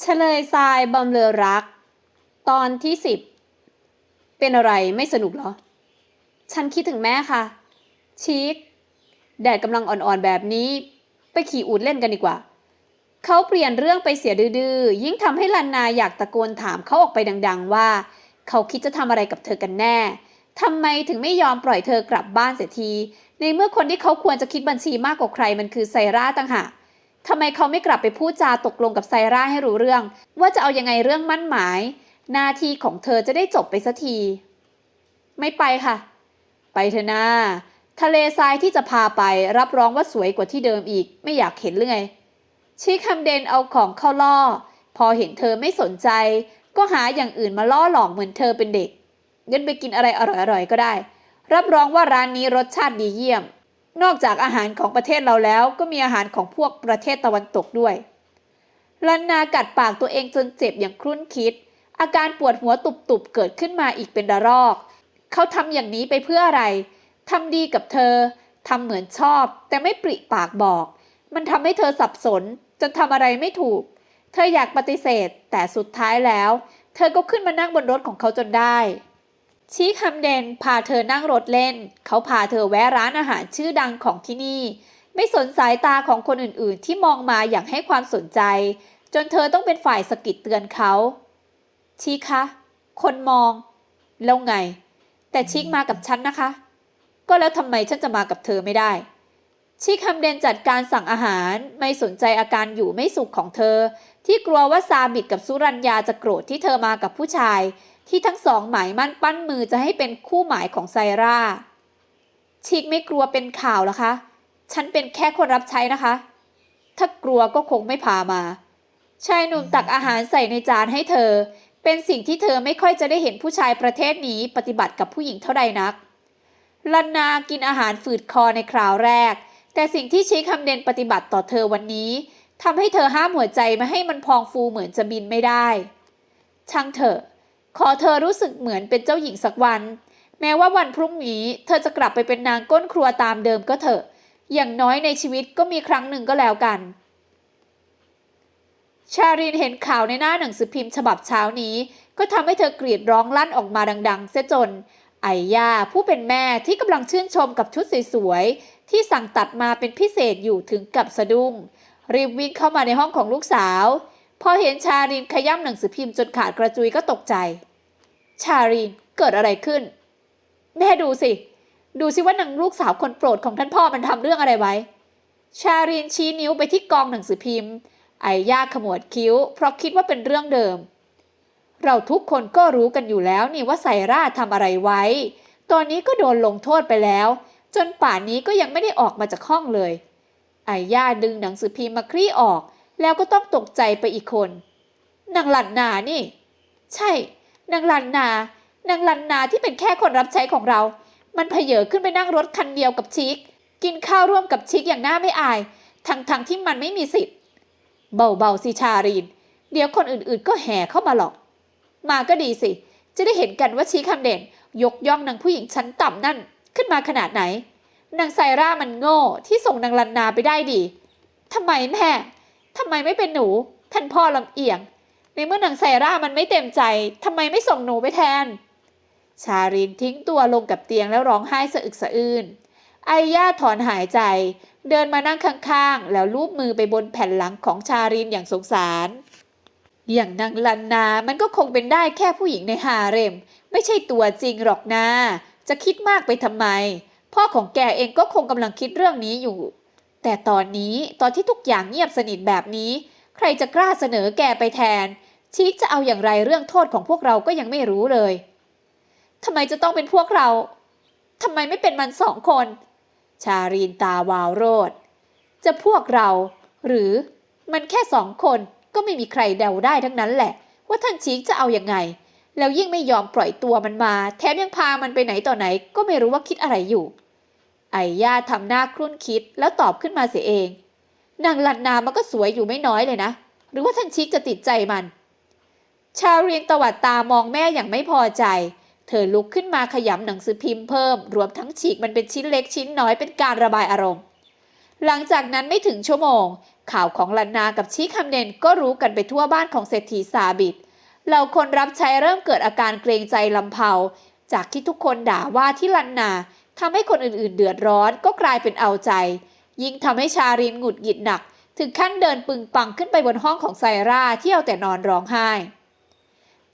เฉลยทรายบำเรอรัก ตอนที่สิบเป็นอะไรไม่สนุกเหรอ ฉันคิดถึงแม่ค่ะ ชิค แดดกำลังอ่อนๆแบบนี้ ไปขี่อูดเล่นกันดีกว่า เขาเปลี่ยนเรื่องไปเสียดื้อยิ่งทำให้ลันนาอยากตะโกนถามเขาออกไปดัง ๆ ว่า เขาคิดจะทำอะไรกับเธอกันแน่ทำไมถึงไม่ยอมปล่อยเธอกลับบ้านเสียที ในเมื่อคนที่เขาควรจะคิดบัญชีมากกว่าใครมันคือไซร่าต่างหาก ทำไมเขาไม่กลับไปพูดจาตกลงกับไซร่าให้รู้เรื่อง ว่าจะเอายังไงเรื่องมั่นหมาย หน้าที่ของเธอจะได้จบไปสักที ไม่ไปค่ะ ไปเถอะนาทะเลทรายที่จะพาไปรับรองว่าสวยกว่าที่เดิมอีก ไม่อยากเห็นเรื่อยชิคฮัมเดนเอาของเข้าล่อ พอเห็นเธอไม่สนใจ ก็หาอย่างอื่นมาล่อหลอกเหมือนเธอเป็นเด็กงั้นไปกินอะไรอร่อยๆก็ได้ รับรองว่าร้านนี้รสชาติดีเยี่ยม นอกจากอาหารของประเทศเราแล้วก็มีอาหารของพวกประเทศตะวันตกด้วยลันนากัดปากตัวเองจนเจ็บอย่างครุ่นคิด อาการปวดหัวตุบๆเกิดขึ้นมาอีกเป็นระลอก เขาทำอย่างนี้ไปเพื่ออะไรทำดีกับเธอทำเหมือนชอบ แต่ไม่ปริปากบอก มันทำให้เธอสับสน จนทำอะไรไม่ถูก เธออยากปฏิเสธ แต่สุดท้ายแล้ว เธอก็ขึ้นมานั่งบนรถของเขาจนได้ ชีคฮัมเดนพาเธอนั่งรถเล่น เขาพาเธอแวะร้านอาหารชื่อดังของที่นี่ ไม่สนสายตาของคนอื่นๆ ที่มองมาอย่างให้ความสนใจ จนเธอต้องเป็นฝ่ายสะกิดเตือนเขาชีคะ คนมอง แล้วไง แต่ชิคมากับฉันนะคะ ก็แล้วทำไมฉันจะมากับเธอไม่ได้ ชิคฮัมเดนจัดการสั่งอาหารไม่สนใจอาการอยู่ไม่สุขของเธอ ที่กลัวว่าซาบิดกับสุรัญญาจะโกรธที่เธอมากับผู้ชาย ที่ทั้งสองหมายมั่นปั้นมือจะให้เป็นคู่หมายของไซร่า ชิคไม่กลัวเป็นข่าวหรอคะ ฉันเป็นแค่คนรับใช้นะคะ ถ้ากลัวก็คงไม่พามา ชายหนุ่มตักอาหารใส่ในจานให้เธอ เป็นสิ่งที่เธอไม่ค่อยจะได้เห็นผู้ชายประเทศนี้ปฏิบัติกับผู้หญิงเท่าใดนัก ลันนากินอาหารฝืดคอในคราวแรก แต่สิ่งที่ชิคฮัมเดนปฏิบัติต่อเธอวันนี้ทำให้เธอห้ามหัวใจไม่ให้มันพองฟูเหมือนจะบินไม่ได้ ช่างเถอะ ขอเธอรู้สึกเหมือนเป็นเจ้าหญิงสักวัน แม้ว่าวันพรุ่งนี้เธอจะกลับไปเป็นนางก้นครัวตามเดิมก็เถอะ อย่างน้อยในชีวิตก็มีครั้งหนึ่งก็แล้วกัน ชารินเห็นข่าวในหน้าหนังสือพิมพ์ฉบับเช้านี้ ก็ทำให้เธอกรีดร้องลั่นออกมาดังๆเสียจน ไอ้ย่าผู้เป็นแม่ที่กำลังชื่นชมกับชุดสวยๆที่สั่งตัดมาเป็นพิเศษอยู่ถึงกับสะดุ้งรีบวิ่งเข้ามาในห้องของลูกสาว พอเห็นชารินขย้ำหนังสือพิมพ์จนขาดกระจุยก็ตกใจ ชารินเกิดอะไรขึ้น แม่ดูสิ ดูสิว่านางลูกสาวคนโปรดของท่านพ่อมันทำเรื่องอะไรไว้ ชารินชี้นิ้วไปที่กองหนังสือพิมพ์ ไอ้ย่าขมวดคิ้ว เพราะคิดว่าเป็นเรื่องเดิม เราทุกคนก็รู้กันอยู่แล้วนี่ว่าไซร่าทำอะไรไว้ ตอนนี้ก็โดนลงโทษไปแล้ว จนป่านนี้ก็ยังไม่ได้ออกมาจากห้องเลย ไอ้ย่าดึงหนังสือพิมพ์มาคลี่ออก แล้วก็ต้องตกใจไปอีกคน นางหลันนานี่ ใช่ นางลันนานางลันนาที่เป็นแค่คนรับใช้ของเรา มันเพเยอขึ้นไปนั่งรถคันเดียวกับชิคกินข้าวร่วมกับชิคอย่างน่าไม่อาย ทั้งๆทที่มันไม่มีสิทธิ์ เบาๆสิชารีน เดี๋ยวคนอื่นๆก็แห่เข้ามาหรอก มาก็ดีสิ จะได้เห็นกันว่าชี้คำเด่น ยกย่องนางผู้หญิงชั้นต่ำนั่นขึ้นมาขนาดไหนนางไซร่ามันโง่ที่ส่งนางลันนาไปได้ดีทำไมแม่ ทำไมไม่เป็นหนู ท่านพ่อลำเอียง ในเมื่อนางไซร่ามันไม่เต็มใจทำไมไม่ส่งหนูไปแทน ชารินทิ้งตัวลงกับเตียงแล้วร้องไห้สะอึกสะอื้น ไอ้ย่าถอนหายใจ เดินมานั่งข้างๆ แล้วลูบมือไปบนแผ่นหลังของชารินอย่างสงสาร อย่างนางลันนา มันก็คงเป็นได้แค่ผู้หญิงในฮาเร็ม ไม่ใช่ตัวจริงหรอกนะ จะคิดมากไปทำไม พ่อของแกเองก็คงกำลังคิดเรื่องนี้อยู่ แต่ตอนนี้ตอนที่ทุกอย่างเงียบสนิทแบบนี้ ใครจะกล้าเสนอแกไปแทน ชีคจะเอาอย่างไรเรื่องโทษของพวกเราก็ยังไม่รู้เลยทำไมจะต้องเป็นพวกเราทำไมไม่เป็นมันสองคน ชารีนตาวาวโรดจะพวกเรา หรือมันแค่สองคนก็ไม่มีใครเดาได้ทั้งนั้นแหละ ว่าท่านชีคจะเอาอยัางไง แล้วยิ่งไม่ยอมปล่อยตัวมันมา แถมยังพามันไปไหนต่อไหน ก็ไม่รู้ว่าคิดอะไรอยู่ ไอ้ย่าทำหน้าครุ่นคิดแล้วตอบขึ้นมาเสียเอง นางลันนามันก็สวยอยู่ไม่น้อยเลยนะ หรือว่าท่านชิคจะติดใจมัน ชาเรียนตวัดตามองแม่อย่างไม่พอใจ เธอลุกขึ้นมาขยำหนังสือพิมพ์เพิ่ม รวมทั้งฉีกมันเป็นชิ้นเล็กชิ้นน้อยเป็นการระบายอารมณ์ หลังจากนั้นไม่ถึงชั่วโมง ข่าวของลันนากับชี้คำเดนก็รู้กันไปทั่วบ้านของเศรษฐีซาบิดเหล่าคนรับใช้เริ่มเกิดอาการเกรงใจลำเพาจากที่ทุกคนด่าว่าที่ลันนา ทำให้คนอื่นๆ เดือดร้อนก็กลายเป็นเอาใจ ยิ่งทำให้ชารินหงุดหงิดหนัก ถึงขั้นเดินปึงปังขึ้นไปบนห้องของไซร่าที่เอาแต่นอนร้องไห้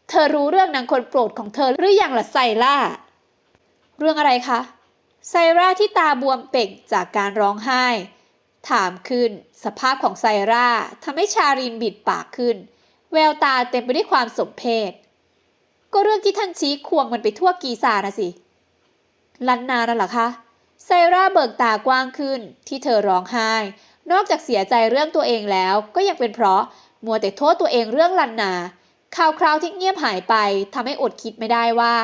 เธอรู้เรื่องนางคนโปรดของเธอหรือยังล่ะไซร่า เรื่องอะไรคะ ไซร่าที่ตาบวมเป่งจากการร้องไห้ ถามขึ้น สภาพของไซร่าทำให้ชารินบิดปากขึ้น แววตาเต็มไปด้วยความสมเพชก็เรื่องที่ท่านชี้ควงมันไปทั่วกีซานะสิ ลันนานั่นเหรอคะไซร่าเบิกตากว้างขึ้นที่เธอร้องไห้ นอกจากเสียใจเรื่องตัวเองแล้ว ก็ยังเป็นเพราะมัวแต่โทษตัวเองเรื่องลันนาข่าวคราวที่เงียบหายไปทำให้อดคิดไม่ได้ว่า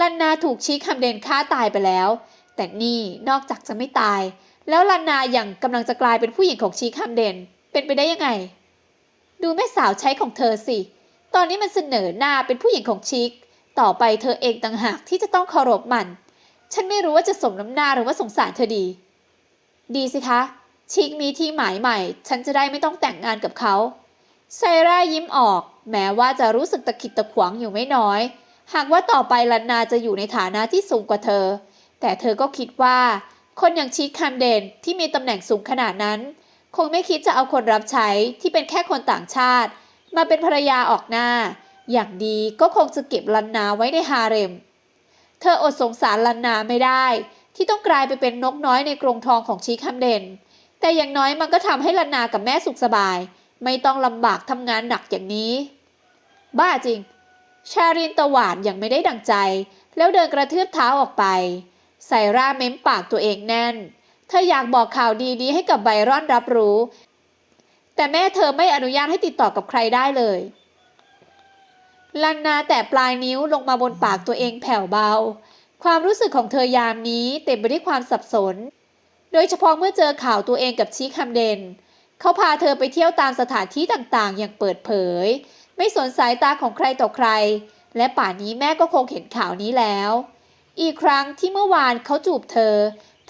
ลันนาถูกชี้คำเดนฆ่าตายไปแล้ว แต่นี่นอกจากจะไม่ตาย แล้วลันนาอย่างกำลังจะกลายเป็นผู้หญิงของชีคำเดนเป็นไปได้ยังไง ดูแม่สาวใช้ของเธอสิ ตอนนี้มันเสนอหน้าเป็นผู้หญิงของชิคต่อไปเธอเองต่างหากที่จะต้องเคารพมัน ฉันไม่รู้ว่าจะสมน้ำหน้าหรือว่าสงสารเธอดี ดีสิคะ ชิคมีที่หมายใหม่ ฉันจะได้ไม่ต้องแต่งงานกับเขา ไซร่ายิ้มออก แม้ว่าจะรู้สึกตะขิดตะขวงอยู่ไม่น้อย หากว่าต่อไปลันนาจะอยู่ในฐานะที่สูงกว่าเธอ แต่เธอก็คิดว่า คนอย่างชิคแคมเดนที่มีตำแหน่งสูงขนาดนั้น คงไม่คิดจะเอาคนรับใช้ที่เป็นแค่คนต่างชาติ มาเป็นภรรยาออกหน้า อย่างดีก็คงจะเก็บลันนาไว้ในฮาเร็ม เธออดสงสารลันนาไม่ได้ ที่ต้องกลายไปเป็นนกน้อยในกรงทองของชีคัมเดน แต่อย่างน้อยมันก็ทำให้ลันนากับแม่สุขสบาย ไม่ต้องลำบากทำงานหนักอย่างนี้ บ้าจริง ชารินตวาดยังไม่ได้ดังใจ แล้วเดินกระทืบเท้าออกไป ไซร่าเม้มปากตัวเองแน่น เธออยากบอกข่าวดีนี้ให้กับไบรอนรับรู้ แต่แม่เธอไม่อนุญาตให้ติดต่อกับใครได้เลย ลันนาแต่ปลายนิ้วลงมาบนปากตัวเองแผ่วเบา ความรู้สึกของเธอยามนี้เต็มไปด้วยความสับสน โดยเฉพาะเมื่อเจอข่าวตัวเองกับชีคัมเดน เขาพาเธอไปเที่ยวตามสถานที่ต่างๆ อย่างเปิดเผย ไม่สนสายตาของใครต่อใคร และป่านนี้แม่ก็คงเห็นข่าวนี้แล้ว อีกครั้งที่เมื่อวานเขาจูบเธอ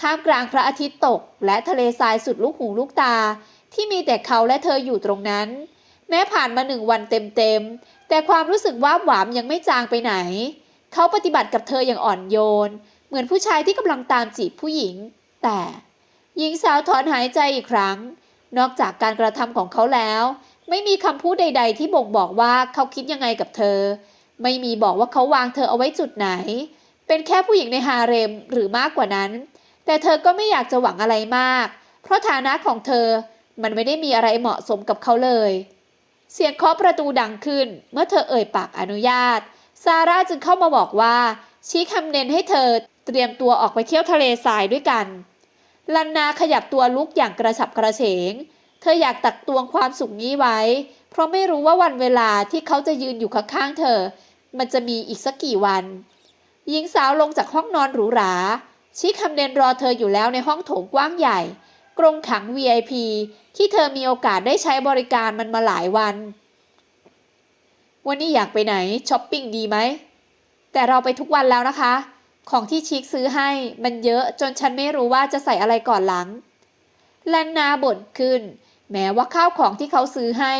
ท่ามกลางพระอาทิตย์ตก และทะเลทรายสุดลูกหูลูกตา ที่มีแต่เขาและเธออยู่ตรงนั้น แม้ผ่านมาหนึ่งวันเต็มๆ แต่ความรู้สึกว่าหวามยังไม่จางไปไหน เขาปฏิบัติกับเธออย่างอ่อนโยน เหมือนผู้ชายที่กำลังตามจีบผู้หญิง แต่หญิงสาวถอนหายใจอีกครั้ง นอกจากการกระทำของเขาแล้ว ไม่มีคำพูดใด ๆ ที่บ่งบอกว่าเขาคิดยังไงกับเธอ ไม่มีบอกว่าเขาวางเธอเอาไว้จุดไหน เป็นแค่ผู้หญิงในฮาเร็มหรือมากกว่านั้น แต่เธอก็ไม่อยากจะหวังอะไรมาก เพราะฐานะของเธอมันไม่ได้มีอะไรเหมาะสมกับเขาเลย เสียงเคาะประตูดังขึ้น เมื่อเธอเอ่ยปากอนุญาต ซาร่าจึงเข้ามาบอกว่า ชี้คำเน้นให้เธอเตรียมตัวออกไปเที่ยวทะเลทรายด้วยกัน ลันนาขยับตัวลุกอย่างกระฉับกระเฉง เธออยากตักตวงความสุขนี้ไว้ เพราะไม่รู้ว่าวันเวลาที่เขาจะยืนอยู่ข้างๆเธอ มันจะมีอีกสักกี่วัน หญิงสาวลงจากห้องนอนหรูหรา ชี้คำเน้นรอเธออยู่แล้วในห้องโถงกว้างใหญ่ กรงขัง VIP ที่เธอมีโอกาสได้ใช้บริการมันมาหลายวัน วันนี้อยากไปไหนช้อปปิ้งดีไหม แต่เราไปทุกวันแล้วนะคะ ของที่ชิคซื้อให้มันเยอะจนฉันไม่รู้ว่าจะใส่อะไรก่อนหลังแลนนาบ่นขึ้น แม้ว่าข้าวของที่เขาซื้อให้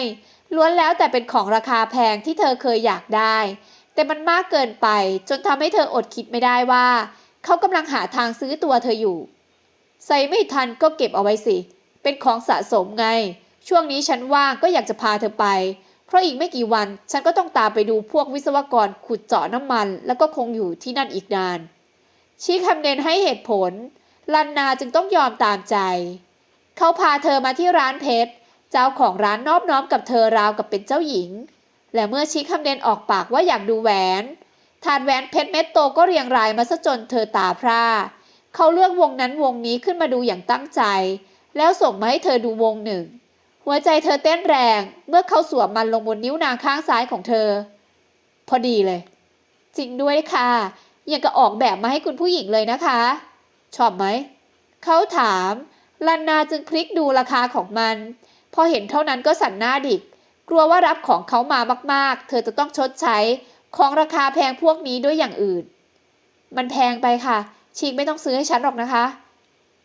ล้วนแล้วแต่เป็นของราคาแพงที่เธอเคยอยากได้ แต่มันมากเกินไปจนทำให้เธออดคิดไม่ได้ว่า เขากำลังหาทางซื้อตัวเธออยู่ ใส่ไม่ทันก็เก็บเอาไว้สิ เป็นของสะสมไง ช่วงนี้ฉันว่างก็อยากจะพาเธอไป เพราะอีกไม่กี่วันฉันก็ต้องตามไปดูพวกวิศวกรขุดเจาะน้ำมัน แล้วก็คงอยู่ที่นั่นอีกนาน ชี้คำเนนให้เหตุผล ลันนาจึงต้องยอมตามใจ เขาพาเธอมาที่ร้านเพชร เจ้าของร้านนอบน้อมกับเธอราวกับเป็นเจ้าหญิง และเมื่อชี้คำเนนออกปากว่าอยากดูแหวน ถาดแหวนเพชรเม็ดโตก็เรียงรายมาซะจนเธอตาพร่า เขาเลือกวงนั้นวงนี้ขึ้นมาดูอย่างตั้งใจ แล้วส่งมาให้เธอดูวงหนึ่ง หัวใจเธอเต้นแรงเมื่อเขาสวมมันลงบนนิ้วนางข้างซ้ายของเธอ พอดีเลย จริงด้วยค่ะยังกะออกแบบมาให้คุณผู้หญิงเลยนะคะ ชอบไหม เขาถามลันนาจึงพลิกดูราคาของมัน พอเห็นเท่านั้นก็สั่นหน้าดิก กลัวว่ารับของเขามามากๆ เธอจะต้องชดใช้ของราคาแพงพวกนี้ด้วยอย่างอื่น มันแพงไปค่ะ ชีกไม่ต้องซื้อให้ฉันหรอกนะคะ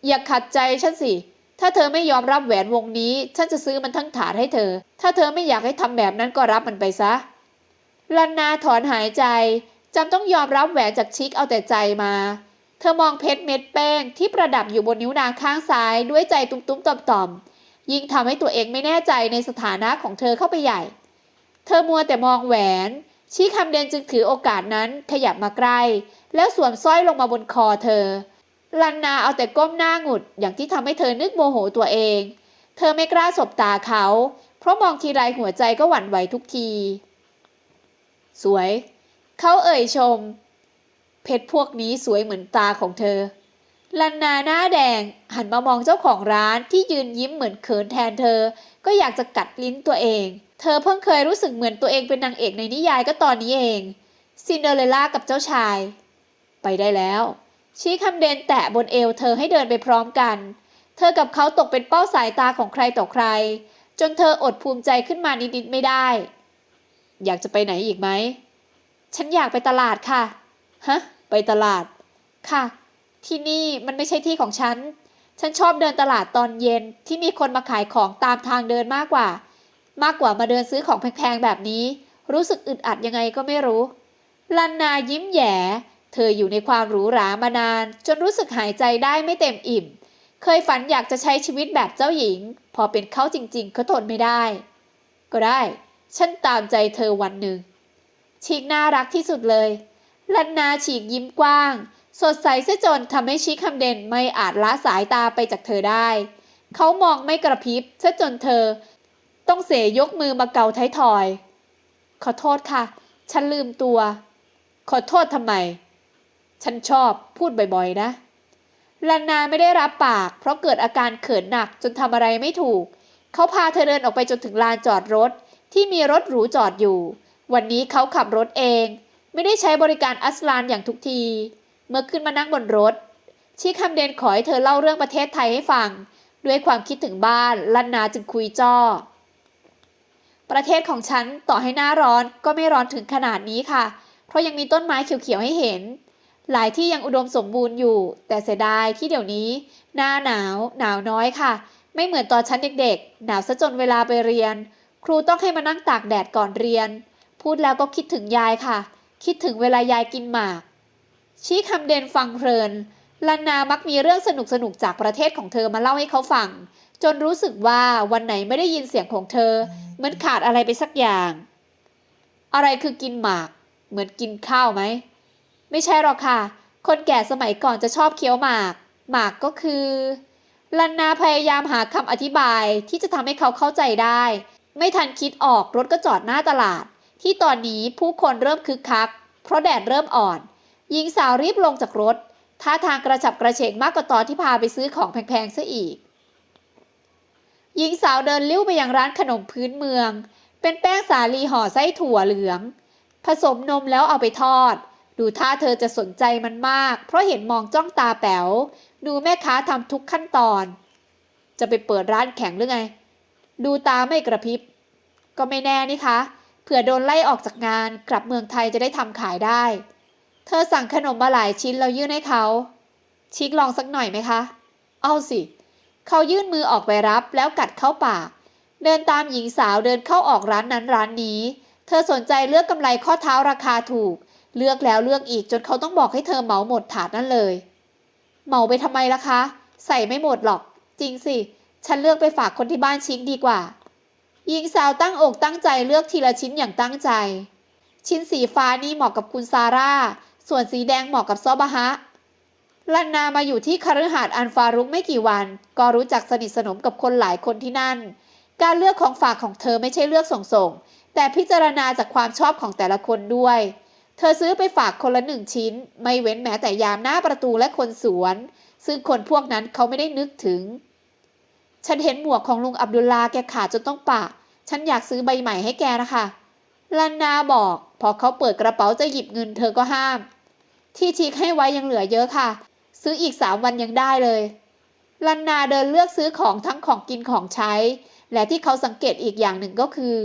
อย่าขัดใจฉันสิ ถ้าเธอไม่ยอมรับแหวนวงนี้ ฉันจะซื้อมันทั้งถาดให้เธอ ถ้าเธอไม่อยากให้ทำแบบนั้นก็รับมันไปซะลันนาถอนหายใจจำต้องยอมรับแหวนจากชิคเอาแต่ใจมา เธอมองเพชรเม็ดแป้งที่ประดับอยู่บนนิ้วนางข้างซ้ายด้วยใจตุ้มๆต่อมๆยิ่งทำให้ตัวเองไม่แน่ใจในสถานะของเธอเข้าไปใหญ่ เธอมัวแต่มองแหวน ชี้คำเดนจึงถือโอกาสนั้นขยับมาใกล้ แล้วสวมสร้อยลงมาบนคอเธอ ลันนาเอาแต่ก้มหน้าหงุดอย่างที่ทำให้เธอนึกโมโหตัวเอง เธอไม่กล้าสบตาเขา เพราะมองทีไรหัวใจก็หวั่นไหวทุกที สวย เขาเอ่ยชม เพชรพวกนี้สวยเหมือนตาของเธอ ลันนาหน้าแดงหันมามองเจ้าของร้านที่ยืนยิ้มเหมือนเขินแทนเธอ ก็อยากจะกัดลิ้นตัวเอง เธอเพิ่งเคยรู้สึกเหมือนตัวเองเป็นนางเอกในนิยายก็ตอนนี้เอง ซินเดอเรลล่ากับเจ้าชาย ไปได้แล้ว ชี้คำเดนแตะบนเอวเธอให้เดินไปพร้อมกัน เธอกับเขาตกเป็นเป้าสายตาของใครต่อใคร จนเธออดภูมิใจขึ้นมานิดๆไม่ได้ อยากจะไปไหนอีกไหม ฉันอยากไปตลาดค่ะ ฮะ ไปตลาด ค่ะ ที่นี่มันไม่ใช่ที่ของฉัน ฉันชอบเดินตลาดตอนเย็นที่มีคนมาขายของตามทางเดินมากกว่า มากกว่ามาเดินซื้อของแพงๆแบบนี้ รู้สึกอึดอัดยังไงก็ไม่รู้ ลันนายิ้มแย่เธออยู่ในความหรูหรามานาน จนรู้สึกหายใจได้ไม่เต็มอิ่ม เคยฝันอยากจะใช้ชีวิตแบบเจ้าหญิง พอเป็นเขาจริงๆเขาทนไม่ได้ ก็ได้ ฉันตามใจเธอวันหนึ่งชิกน่ารักที่สุดเลยลันนาฉีกยิ้มกว้าง สดใสเสียจนทำให้ชิคคำเด่นไม่อาจละสายตาไปจากเธอได้ เขามองไม่กระพริบเสียจนเธอ ต้องเสยยกมือมาเกาท้ายทอย ขอโทษค่ะ ฉันลืมตัว ขอโทษทำไม ฉันชอบพูดบ่อยๆนะลันนาไม่ได้รับปาก เพราะเกิดอาการเขินหนักจนทำอะไรไม่ถูก เขาพาเธอเดินออกไปจนถึงลานจอดรถ ที่มีรถหรูจอดอยู่ วันนี้เขาขับรถเอง ไม่ได้ใช้บริการอัสลานอย่างทุกที เมื่อขึ้นมานั่งบนรถ ชีคำเดนขอให้เธอเล่าเรื่องประเทศไทยให้ฟัง ด้วยความคิดถึงบ้านลันนาจึงคุยจ้อ ประเทศของฉันต่อให้หน้าร้อนก็ไม่ร้อนถึงขนาดนี้ค่ะ เพราะยังมีต้นไม้เขียวๆให้เห็น หลายที่ยังอุดมสมบูรณ์อยู่ แต่เสียดายที่เดี๋ยวนี้ หน้าหนาวหนาวน้อยค่ะ ไม่เหมือนตอนฉันเด็กๆ หนาวซะจนเวลาไปเรียน ครูต้องให้มานั่งตากแดดก่อนเรียน พูดแล้วก็คิดถึงยายค่ะ คิดถึงเวลายายกินหมาก ชี้คำเดนฟังเพลินลันนามักมีเรื่องสนุกสนุกๆจากประเทศของเธอมาเล่าให้เขาฟัง จนรู้สึกว่าวันไหนไม่ได้ยินเสียงของเธอ เหมือนขาดอะไรไปสักอย่าง อะไรคือกินหมาก เหมือนกินข้าวไหม ไม่ใช่หรอกค่ะ คนแก่สมัยก่อนจะชอบเคี้ยวหมาก หมากก็คือลันนาพยายามหาคำอธิบายที่จะทำให้เขาเข้าใจได้ ไม่ทันคิดออกรถก็จอดหน้าตลาด ที่ตอนนี้ผู้คนเริ่มคึกคัก เพราะแดดเริ่มอ่อนหญิงสาวรีบลงจากรถท่าทางกระฉับกระเฉงมากกว่าตอนที่พาไปซื้อของแพงๆซะอีก หญิงสาวเดินลิ้วไปยังร้านขนมพื้นเมือง เป็นแป้งสาลีห่อไส้ถั่วเหลือง ผสมนมแล้วเอาไปทอด ดูท่าเธอจะสนใจมันมาก เพราะเห็นมองจ้องตาแป๋ว ดูแม่ค้าทำทุกขั้นตอน จะไปเปิดร้านแข่งหรือไง ดูตาไม่กระพริบ ก็ไม่แน่นี่คะเผื่อโดนไล่ออกจากงานกลับเมืองไทยจะได้ทำขายได้ เธอสั่งขนมมาหลายชิ้นแล้วยื่นให้เขา ชิคลองสักหน่อยไหมคะ เอาสิเเขายื่นมือออกไปรับแล้วกัดเข้าปาก เดินตามหญิงสาวเดินเข้าออกร้านนั้นร้านนี้ เธอสนใจเลือกกำไรข้อเท้าราคาถูก เลือกแล้วเลือกอีกจนเขาต้องบอกให้เธอเหมาหมดถาดนั่นเลย เหมาไปทำไมล่ะคะ ใส่ไม่หมดหรอก จริงสิ ฉันเลือกไปฝากคนที่บ้านชิคดีกว่า หญิงสาวตั้งอกตั้งใจเลือกทีละชิ้นอย่างตั้งใจ ชิ้นสีฟ้านี่เหมาะกับคุณซาร่า ส่วนสีแดงเหมาะกับซอบะฮะ ลันนามาอยู่ที่คฤหาสน์อันฟารุกไม่กี่วัน ก็รู้จักสนิทสนมกับคนหลายคนที่นั่น การเลือกของฝากของเธอไม่ใช่เลือกส่งๆ แต่พิจารณาจากความชอบของแต่ละคนด้วย เธอซื้อไปฝากคนละหนึ่งชิ้น ไม่เว้นแม้แต่ยามหน้าประตูและคนสวน ซึ่งคนพวกนั้นเขาไม่ได้นึกถึง ฉันเห็นหมวกของลุงอับดุลลาแกขาดจนต้องปะ ฉันอยากซื้อใบใหม่ให้แกนะคะลันนาบอก พอเขาเปิดกระเป๋าจะหยิบเงินเธอก็ห้าม ที่ชิกให้ไว้ยังเหลือเยอะค่ะ ซื้ออีกสามวันยังได้เลยลันนาเดินเลือกซื้อของทั้งของกินของใช้ และที่เขาสังเกตอีกอย่างหนึ่งก็คือ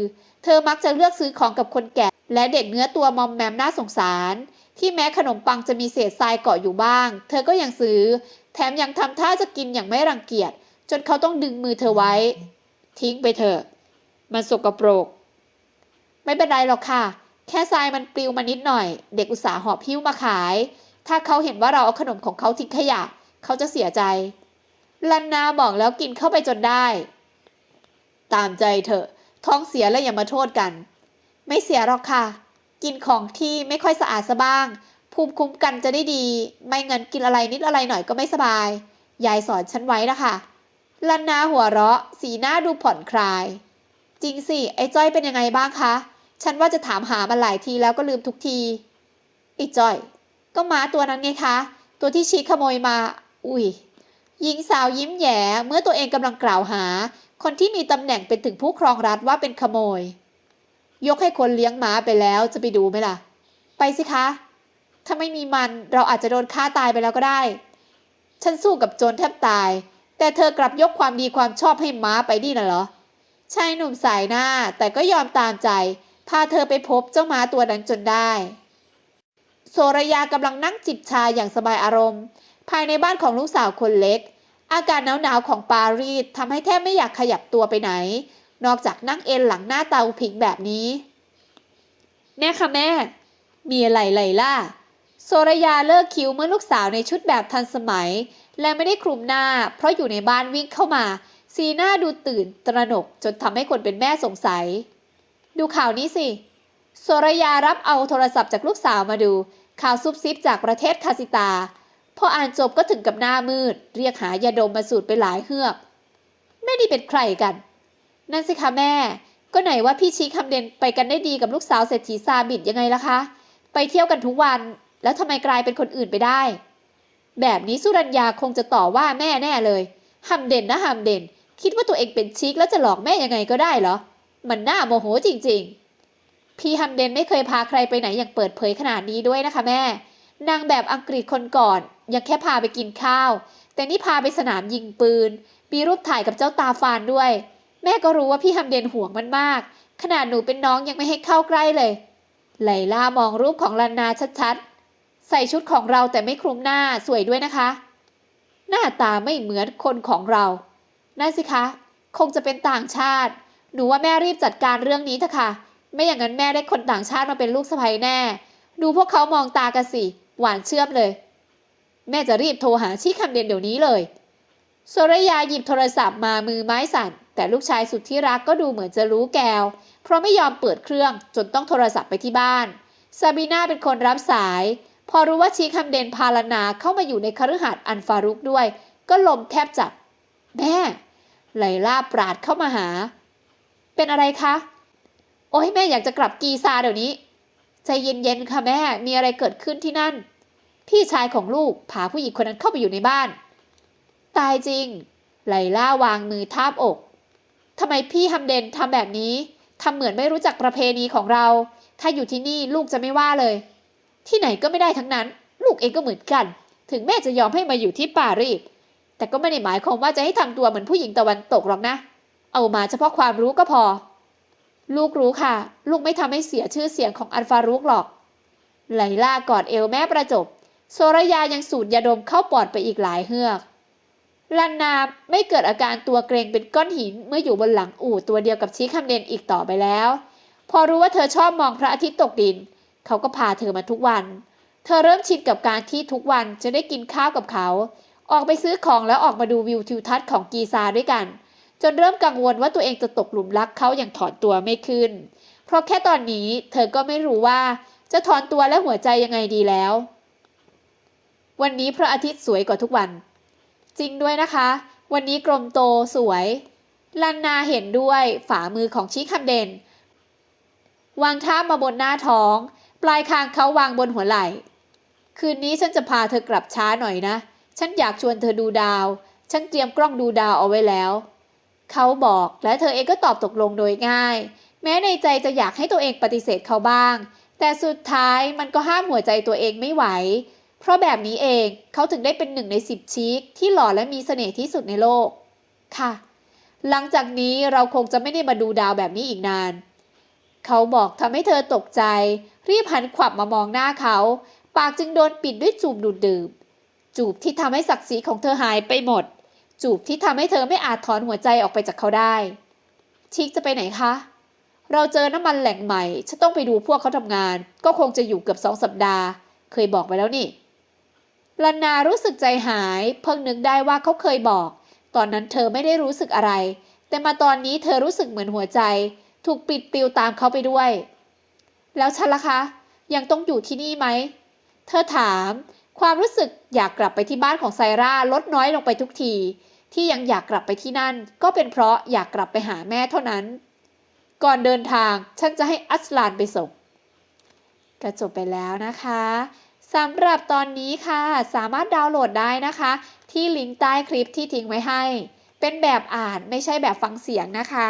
เธอมักจะเลือกซื้อของกับคนแก่ และเด็กเนื้อตัวมอมแมมน่าสงสาร ที่แม้ขนมปังจะมีเศษทรายเกาะอยู่บ้าง เธอก็ยังซื้อ แถมยังทำท่าจะกินอย่างไม่รังเกียจ จนเขาต้องดึงมือเธอไว้ ทิ้งไปเถอะ มันสกปรก ไม่เป็นไรหรอกค่ะ แค่ทรายมันปลิวมานิดหน่อย เด็กอุตสาห์หอบพิ้วมาขาย ถ้าเขาเห็นว่าเราเอาขนมของเขาทิ้งขยะ เขาจะเสียใจ ลันนาบอกแล้วกินเข้าไปจนได้ ตามใจเถอะ ท้องเสียแล้วอย่ามาโทษกัน ไม่เสียหรอกค่ะ กินของที่ไม่ค่อยสะอาดซะบ้าง ภูมิคุ้มกันจะได้ดี ไม่งั้นกินอะไรนิดอะไรหน่อยก็ไม่สบาย ยายสอนฉันไว้นะคะ ลันนาหัวเราะ สีหน้าดูผ่อนคลาย จริงสิ ไอ้จ้อยเป็นยังไงบ้างคะ ฉันว่าจะถามหามันหลายทีแล้วก็ลืมทุกทีไอ้จ้อย ก็ม้าตัวนั้นไงคะ ตัวที่ชีขโมยมา อุ้ยหญิงสาวยิ้มแย้เมื่อตัวเองกำลังกล่าวหา คนที่มีตำแหน่งเป็นถึงผู้ครองรัฐว่าเป็นขโมย ยกให้คนเลี้ยงม้าไปแล้วจะไปดูไหมล่ะ ไปสิคะ ถ้าไม่มีมันเราอาจจะโดนฆ่าตายไปแล้วก็ได้ ฉันสู้กับโจรแทบตาย แต่เธอกลับยกความดีความชอบให้ม้าไปดีน่ะเหรอชายหนุ่มสายหน้าแต่ก็ยอมตามใจ พาเธอไปพบเจ้าม้าตัวนั้นจนได้ โสระยากำลังนั่งจิบชาอย่างสบายอารมณ์ ภายในบ้านของลูกสาวคนเล็ก อากาศหนาวๆของปารีสทำให้แทบไม่อยากขยับตัวไปไหน นอกจากนั่งเอนหลังหน้าเตาผิงแบบนี้แม่คะแม่ มีอะไรไหลล่ะโซรยาเลิกคิ้วเมื่อลูกสาวในชุดแบบทันสมัย และไม่ได้คลุมหน้า เพราะอยู่ในบ้านวิ่งเข้ามา สีหน้าดูตื่นตระหนกจนทำให้คนเป็นแม่สงสัย ดูข่าวนี้สิ โซรยารับเอาโทรศัพท์จากลูกสาวมาดู ข่าวซุบซิบจากประเทศคาสิตา พออ่านจบก็ถึงกับหน้ามืด เรียกหายาดมมาสูดไปหลายเฮือกแม่นี่เป็นใครกัน นั่นสิคะแม่ ก็ไหนว่าพี่ชี้คำเด่นไปกันได้ดีกับลูกสาวเศรษฐีซาบิดยังไงล่ะคะ ไปเที่ยวกันทุกวัน แล้วทำไมกลายเป็นคนอื่นไปได้ แบบนี้สุรัญญาคงจะต่อว่าแม่แน่เลยหำเด่นนะหำเด่น คิดว่าตัวเองเป็นชิคแล้วจะหลอกแม่ยังไงก็ได้เหรอ มันน่าโมโหจริง ๆ พี่ฮัมเดนไม่เคยพาใครไปไหนอย่างเปิดเผยขนาดนี้ด้วยนะคะแม่ นางแบบอังกฤษคนก่อน ยังแค่พาไปกินข้าว แต่นี่พาไปสนามยิงปืน มีรูปถ่ายกับเจ้าตาฟานด้วย แม่ก็รู้ว่าพี่ฮัมเดนห่วงมันมาก ขนาดหนูเป็นน้องยังไม่ให้เข้าใกล้เลย ไลล่ามองรูปของลันนาชัดๆ ใส่ชุดของเราแต่ไม่คลุมหน้าสวยด้วยนะคะ หน้าตาไม่เหมือนคนของเรานั่นสิคะ คงจะเป็นต่างชาติ หนูว่าแม่รีบจัดการเรื่องนี้เถอะค่ะ ไม่อย่างนั้นแม่ได้คนต่างชาติมาเป็นลูกสะใภ้แน่ ดูพวกเขามองตากันสิ หวานเชื่อมเลย แม่จะรีบโทรหาชี้คำเด่นเดี๋ยวนี้เลยโซรยาหยิบโทรศัพท์มามือไม้สั่น แต่ลูกชายสุดที่รักก็ดูเหมือนจะรู้แกว เพราะไม่ยอมเปิดเครื่องจนต้องโทรศัพท์ไปที่บ้านซาบีนาเป็นคนรับสาย พอรู้ว่าชีคำเดนพาลนาเข้ามาอยู่ในคฤหาสน์อันฟารุกด้วย ก็ลมแทบจับ แม่ไลล่าปราดเข้ามาหา เป็นอะไรคะ อ้ยแม่อยากจะกลับกีซาเดี๋ยวนี้ ใจเย็นๆค่ะแม่ มีอะไรเกิดขึ้นที่นั่น พี่ชายของลูกพาผู้หญิงคนนั้นเข้าไปอยู่ในบ้าน ตายจริง ไลล่าวางมือทาบอกทำไมพี่ฮัมเดนทำแบบนี้ทำเหมือนไม่รู้จักประเพณีของเรา ถ้าอยู่ที่นี่ลูกจะไม่ว่าเลย ที่ไหนก็ไม่ได้ทั้งนั้น ลูกเองก็เหมือนกัน ถึงแม่จะยอมให้มาอยู่ที่ปารีสแต่ก็ไม่ได้หมายความว่าจะให้ทำตัวเหมือนผู้หญิงตะวันตกหรอกนะ เอามาเฉพาะความรู้ก็พอ ลูกรู้ค่ะ ลูกไม่ทำให้เสียชื่อเสียงของอันฟารุกหรอกไลล่ากอดเอวแม่ประจบ โซรยายังสูดยาดมเข้าปอดไปอีกหลายเฮือก ลันนาไม่เกิดอาการตัวเกรงเป็นก้อนหินเมื่ออยู่บนหลังอู่ตัวเดียวกับชี้คำเดนอีกต่อไปแล้ว พอรู้ว่าเธอชอบมองพระอาทิตย์ตกดิน เขาก็พาเธอมาทุกวัน เธอเริ่มชินกับการที่ทุกวันจะได้กินข้าวกับเขา ออกไปซื้อของแล้วออกมาดูวิวทิวทัศน์ของกีซาด้วยกัน จนเริ่มกังวลว่าตัวเองจะตกหลุมรักเขาอย่างถอนตัวไม่ขึ้น เพราะแค่ตอนนี้เธอก็ไม่รู้ว่าจะถอนตัวและหัวใจยังไงดีแล้ว วันนี้พระอาทิตย์สวยกว่าทุกวัน จริงด้วยนะคะ วันนี้กลมโตสวย ลันนาเห็นด้วยฝ่ามือของชิคัมเดนวางท่ามาบนหน้าท้อง ปลายคางเขาวางบนหัวไหล่ คืนนี้ฉันจะพาเธอกลับช้าหน่อยนะ ฉันอยากชวนเธอดูดาว ฉันเตรียมกล้องดูดาวเอาไว้แล้ว เขาบอกและเธอเองก็ตอบตกลงโดยง่าย แม้ในใจจะอยากให้ตัวเองปฏิเสธเขาบ้าง แต่สุดท้ายมันก็ห้ามหัวใจตัวเองไม่ไหว เพราะแบบนี้เองเขาถึงได้เป็นหนึ่งในสิบชีคที่หล่อและมีเสน่ห์ที่สุดในโลก ค่ะ หลังจากนี้เราคงจะไม่ได้มาดูดาวแบบนี้อีกนาน เขาบอกทำให้เธอตกใจ รีบหันขวับมามองหน้าเขา ปากจึงโดนปิดด้วยจูบดูดดื่มจูบที่ทำให้ศักดิ์ศรีของเธอหายไปหมด จูบที่ทำให้เธอไม่อาจถอนหัวใจออกไปจากเขาได้ ชิคจะไปไหนคะ เราเจอน้ำมันแหล่งใหม่ ฉันต้องไปดูพวกเขาทำงาน ก็คงจะอยู่เกือบสองสัปดาห์ เคยบอกไปแล้วนี่ลันนารู้สึกใจหาย เพิ่งนึกได้ว่าเขาเคยบอก ตอนนั้นเธอไม่ได้รู้สึกอะไร แต่มาตอนนี้เธอรู้สึกเหมือนหัวใจ ถูกปิดปลิวตามเขาไปด้วย แล้วฉันล่ะคะ ยังต้องอยู่ที่นี่ไหม เธอถาม ความรู้สึกอยากกลับไปที่บ้านของไซร่าลดน้อยลงไปทุกที ที่ยังอยากกลับไปที่นั่น ก็เป็นเพราะอยากกลับไปหาแม่เท่านั้น ก่อนเดินทางฉันจะให้อัสลานไปส่งก็จบไปแล้วนะคะสำหรับตอนนี้ค่ะ สามารถดาวน์โหลดได้นะคะ ที่ลิงก์ใต้คลิปที่ทิ้งไว้ให้ เป็นแบบอ่านไม่ใช่แบบฟังเสียงนะคะ